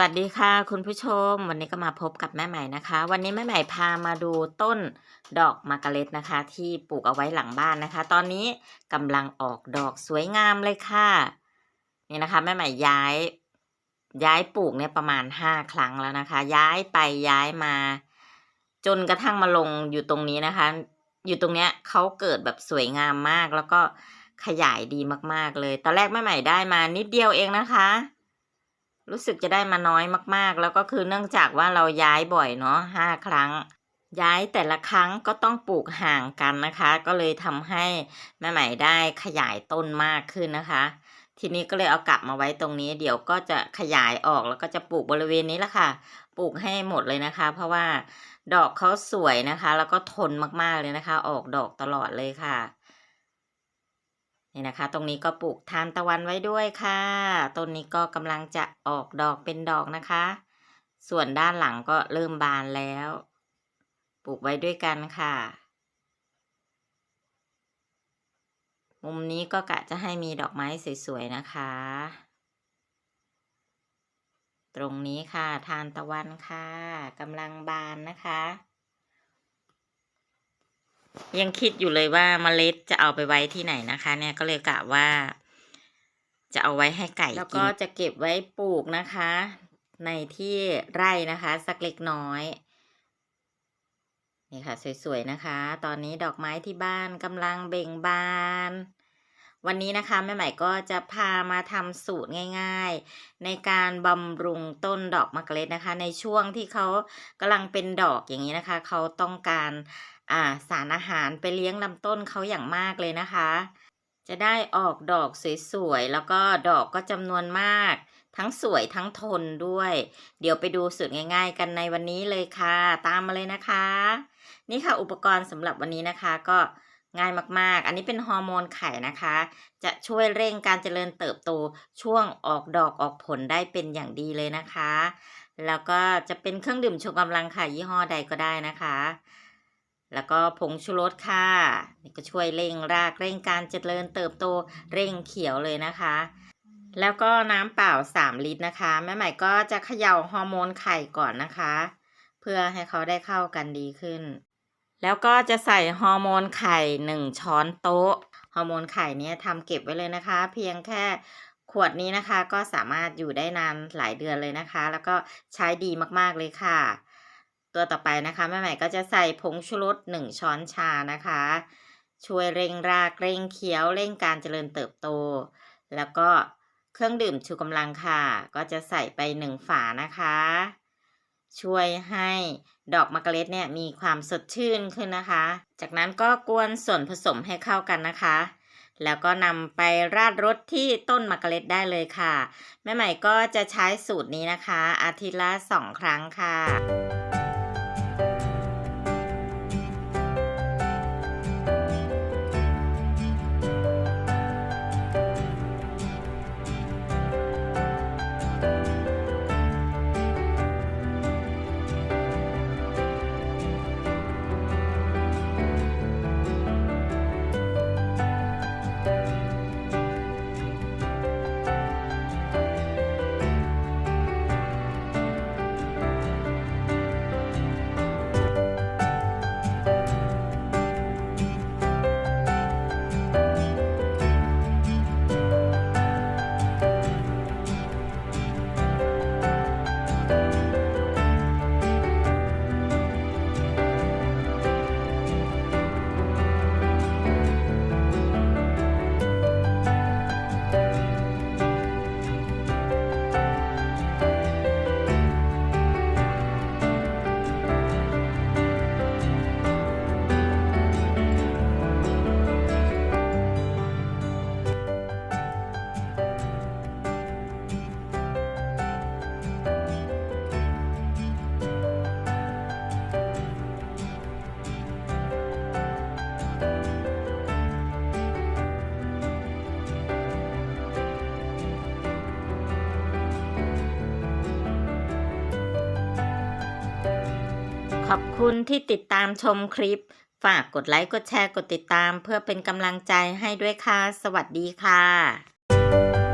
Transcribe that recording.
วัสดีค่ะคุณผู้ชม วันนี้ก็มาพบกับแม่ใหม่นะคะ วันนี้แม่ใหม่พามาดูต้นดอกมะกะเล็ดนะคะ ที่ปลูกเอาไว้หลังบ้านนะคะ ตอนนี้กำลังออกดอกสวยงามเลยค่ะ นี่นะคะ แม่ใหม่ย้าย ย้ายปลูกเนี่ยประมาณห้าครั้งแล้วนะคะ ย้ายไปย้ายมา จนกระทั่งมาลงอยู่ตรงนี้นะคะ อยู่ตรงเนี้ยเขาเกิดแบบสวยงามมาก แล้วก็ขยายดีมากๆเลย ตอนแรกแม่ใหม่ได้มานิดเดียวเองนะคะ รู้สึกจะได้มาน้อยมากๆ แล้วก็คือเนื่องจากว่าเราย้ายบ่อยเนาะห้าครั้ง ย้ายแต่ละครั้งก็ต้องปลูกห่างกันนะคะ ก็เลยทำให้แม่ใหม่ได้ขยายต้นมากขึ้นนะคะ ทีนี้ก็เลยเอากลับมาไว้ตรงนี้ เดี๋ยวก็จะขยายออกแล้วก็จะปลูกบริเวณนี้ละค่ะ ปลูกให้หมดเลยนะคะ เพราะว่าดอกเขาสวยนะคะ แล้วก็ทนมากๆเลยนะคะ ออกดอกตลอดเลยค่ะ นี่นะคะ ตรงนี้ก็ปลูกทานตะวันไว้ด้วยค่ะต้นนี้ก็กำลังจะออกดอกเป็นดอกนะคะ ส่วนด้านหลังก็เริ่มบานแล้ว ปลูกไว้ด้วยกันค่ะ มุมนี้ก็กะจะให้มีดอกไม้สวยๆนะคะ ตรงนี้ค่ะทานตะวันค่ะกำลังบานนะคะ ยังคิดอยู่เลยว่าเมล็ดจะเอาไปไว้ที่ไหนนะคะ เนี่ยก็เลยกะว่า จะเอาไว้ให้ไก่กินแล้วก็จะเก็บไว้ปลูกนะคะ ในที่ไร่นะคะ สักเล็กน้อย นี่ค่ะ สวยๆนะคะ ตอนนี้ดอกไม้ที่บ้านกำลังเบ่งบาน วันนี้นะคะแม่ใหม่ก็จะพามาทำสูตรง่าย ๆ ในการบำรุงต้นดอกมะกล็ดนะคะ ในช่วงที่เขากำลังเป็นดอกอย่างนี้นะคะ เขาต้องการ อ่าสารอาหารไปเลี้ยงลำต้นเขาอย่างมากเลยนะคะ จะได้ออกดอกสวยๆ แล้วก็ดอกก็จำนวนมาก ทั้งสวยทั้งทนด้วย เดี๋ยวไปดูสูตรง่าย ๆ กันในวันนี้เลยค่ะ ตามมาเลยนะคะ นี่ค่ะอุปกรณ์สำหรับวันนี้นะคะก็ง่ายมากๆ อันนี้เป็นฮอร์โมนไข่นะคะ จะช่วยเร่งการเจริญเติบโตช่วงออกดอกออกผลได้เป็นอย่างดีเลยนะคะ แล้วก็จะเป็นเครื่องดื่มชูกำลังค่ะยี่ห้อใดก็ได้นะคะ แล้วก็ผงชูรสค่ะนี่ก็ช่วยเร่งรากเร่งการเจริญเติบโตเร่งเขียวเลยนะคะ แล้วก็น้ำเปล่า 3 ลิตรนะคะ แม่ใหม่ก็จะเขย่าฮอร์โมนไข่ก่อนนะคะ เพื่อให้เขาได้เข้ากันดีขึ้น แล้วก็จะใส่ฮอร์โมนไข่ 1 ช้อนโต๊ะฮอร์โมนไข่นี่ยทำเก็บไว้เลยนะคะ เพียงแค่ขวดนี้นะคะก็สามารถอยู่ได้นานหลายเดือนเลยนะคะ แล้วก็ใช้ดีมากๆเลยค่ะ ตัวต่อไปนะคะแม่ใหม่ก็จะใส่ผงชูรส1 ช้อนชานะคะ ช่วยเร่งรากเร่งเขียวเร่งการเจริญเติบโต แล้วก็เครื่องดื่มชูกำลังค่ะ ก็จะใส่ไป 1 ฝานะคะ ช่วยให้ดอกมะกะเล็ดเนี่ยมีความสดชื่นขึ้นนะคะ จากนั้นก็กวนส่วนผสมให้เข้ากันนะคะแล้วก็นำไปราดรสที่ต้นมะกะเล็ดได้เลยค่ะ แม่ใหม่ก็จะใช้สูตรนี้นะคะ อาทิตย์ละสองครั้งค่ะ ขอบคุณที่ติดตามชมคลิป ฝากกดไลค์กดแชร์กดติดตาม เพื่อเป็นกำลังใจให้ด้วยค่ะ สวัสดีค่ะ